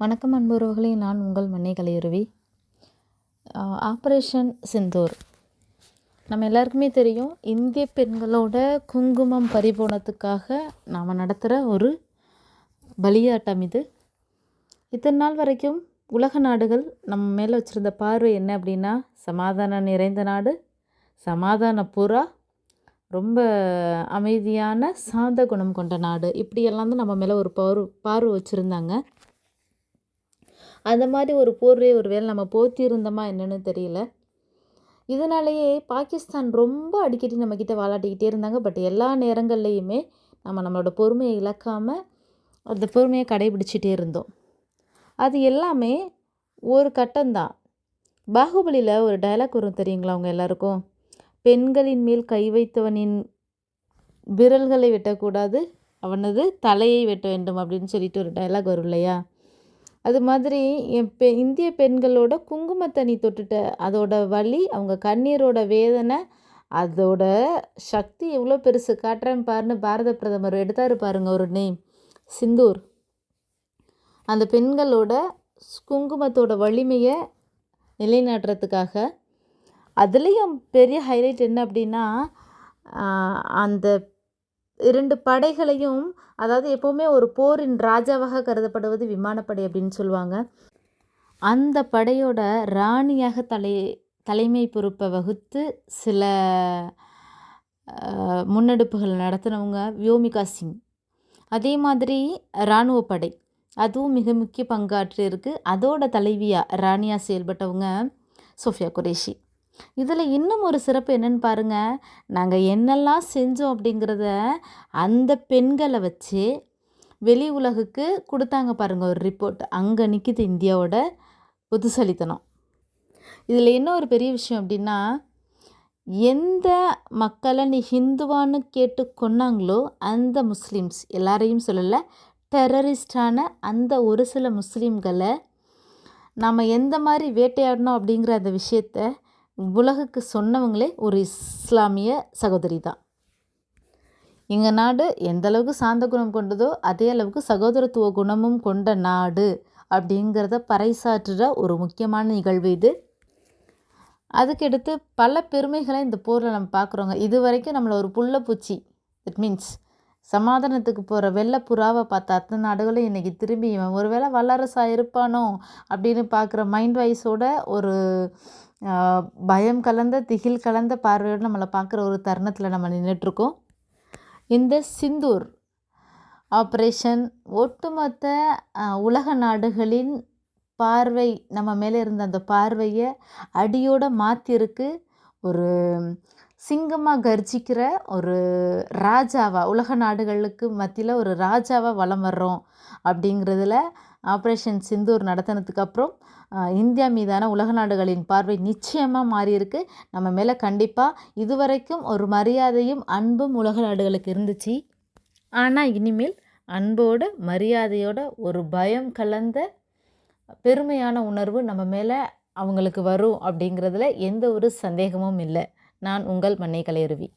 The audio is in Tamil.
வணக்கம் அன்புறவுகளே நான் உங்கள் மண்ணை கலையுருவி ஆப்ரேஷன் சிந்தூர் நம்ம எல்லாருக்குமே தெரியும் இந்திய பெண்களோட குங்குமம் பறிபோனத்துக்காக நாம் நடத்துகிற ஒரு பலியாட்டம் இது. இத்தனை நாள் வரைக்கும் உலக நாடுகள் நம்ம மேலே வச்சுருந்த பார்வை என்ன அப்படின்னா சமாதானம் நிறைந்த நாடு சமாதான புறா ரொம்ப அமைதியான சாந்த குணம் கொண்ட நாடு. இப்படியெல்லாம் தான் நம்ம மேலே ஒரு பார்வை பார்வை வச்சுருந்தாங்க. அந்த மாதிரி ஒரு போர்வையை ஒரு வேளை நம்ம போத்தியிருந்தோமா என்னென்னு என்னன்னு தெரியல. இதனாலேயே பாகிஸ்தான் ரொம்ப அடிக்கடி நம்மக்கிட்ட வாலாட்டிக்கிட்டே இருந்தாங்க. பட் எல்லா நேரங்கள்லையுமே நம்ம நம்மளோட பொறுமையை இழக்காமல் அந்த பொறுமையை கடைபிடிச்சிட்டே இருந்தோம். அது எல்லாமே ஒரு கட்டம்தான். பாகுபலியில் ஒரு டைலாக் வரும் தெரியுங்களா அவங்க எல்லாருக்கும்? பெண்களின் மேல் கை வைத்தவனின் விரல்களை வெட்டக்கூடாது. அவனது தலையை வெட்ட வேண்டும் அப்படின்னு சொல்லிட்டு ஒரு டைலாக் வரும் இல்லையா? அது மாதிரி என் பெ இந்திய பெண்களோட குங்குமத்தண்ணி தொட்டுட்ட அதோட வலி அவங்க கண்ணீரோட வேதனை அதோட சக்தி எவ்வளோ பெருசு. காட்டுறேன் பாருன்னு பாரத பிரதமர் எடுத்தார் பாருங்க ஒரு நேம் சிந்தூர். அந்த பெண்களோட குங்குமத்தோட வலிமையை நிலைநாட்டுறதுக்காக அதுலேயும் பெரிய ஹைலைட் என்ன அப்படின்னா அந்த இரண்டு படைகளையும் அதாவது எப்போவுமே ஒரு போரின் ராஜாவாக கருதப்படுவது விமானப்படை அப்படின்னு சொல்லுவாங்க. அந்த படையோட ராணியாக தலை தலைமை பொறுப்பை வகுத்து சில முன்னெடுப்புகள் நடத்தினவங்க வியோமிகா சிங். அதே மாதிரி இராணுவ படை அதுவும் மிக முக்கிய பங்காற்று இருக்குது அதோட தலைவியாக ராணியாக செயல்பட்டவங்க சோஃபியா குரேஷி. இதில் இன்னும் ஒரு சிறப்பு என்னென்னு பாருங்கள் நாங்கள் என்னெல்லாம் செஞ்சோம் அப்படிங்கிறத அந்த பெண்களை வச்சு வெளி உலகுக்கு கொடுத்தாங்க பாருங்கள் ஒரு ரிப்போர்ட் அங்கே நிற்கிது இந்தியாவோட புதுசலித்தனம் இதில் என்ன ஒரு பெரிய விஷயம் அப்படின்னா எந்த மக்களை நீ ஹிந்துவான்னு கேட்டு கொன்னாங்களோ அந்த முஸ்லீம்ஸ் எல்லாரையும் சொல்லலை டெரரிஸ்டான அந்த ஒரு சில முஸ்லீம்களை நாம் எந்த மாதிரி வேட்டையாடணும் அப்படிங்கிற அந்த விஷயத்த உலகுக்கு சொன்னவங்களே ஒரு இஸ்லாமிய சகோதரி தான் எங்கள் நாடு எந்த அளவுக்கு சாந்த குணம் கொண்டதோ அதே அளவுக்கு சகோதரத்துவ குணமும் கொண்ட நாடு அப்படிங்கிறத பறைசாற்றுற ஒரு முக்கியமான நிகழ்வு இது. அதுக்கடுத்து பல பெருமைகளை இந்த போரில் நம்ம பார்க்குறோங்க இது வரைக்கும் நம்மளை ஒரு புள்ளப்பூச்சி இட் மீன்ஸ் சமாதானத்துக்கு போகிற வெள்ளை புறாவை பார்த்த அத்தனை நாடுகளும் இன்றைக்கி திரும்பி இவன் ஒருவேளை வல்லரசாக இருப்பானோ? அப்படின்னு பார்க்குற மைண்ட் வைஸோட ஒரு பயம் கலந்த திகில் கலந்த பார்வையோடு நம்மளை பார்க்குற ஒரு தருணத்தில் நம்ம நின்றுட்டுருக்கோம் இந்த சிந்தூர் ஆப்ரேஷன் ஒட்டுமொத்த உலக நாடுகளின் பார்வை நம்ம மேலே இருந்த அந்த பார்வையை அடியோடு மாற்றிருக்கு ஒரு சிங்கமாக கர்ஜிக்கிற ஒரு ராஜாவாக உலக நாடுகளுக்கு மத்தியில் ஒரு ராஜாவாக வலம் வர்றோம் அப்படிங்கிறதுல ஆப்ரேஷன் சிந்தூர் நடத்தினதுக்கு அப்புறம் இந்தியா மீதான உலக நாடுகளின் பார்வை நிச்சயமாக மாறியிருக்கு. நம்ம மேலே கண்டிப்பாக இதுவரைக்கும் ஒரு மரியாதையும் அன்பும் உலக நாடுகளுக்கு இருந்துச்சு. ஆனால் இனிமேல் அன்போடு மரியாதையோட ஒரு பயம் கலந்த பெருமையான உணர்வு நம்ம மேலே அவங்களுக்கு வரும் அப்படிங்கிறதுல எந்த ஒரு சந்தேகமும் இல்லை. நான் உங்கள் மண்ணை கலையருவி.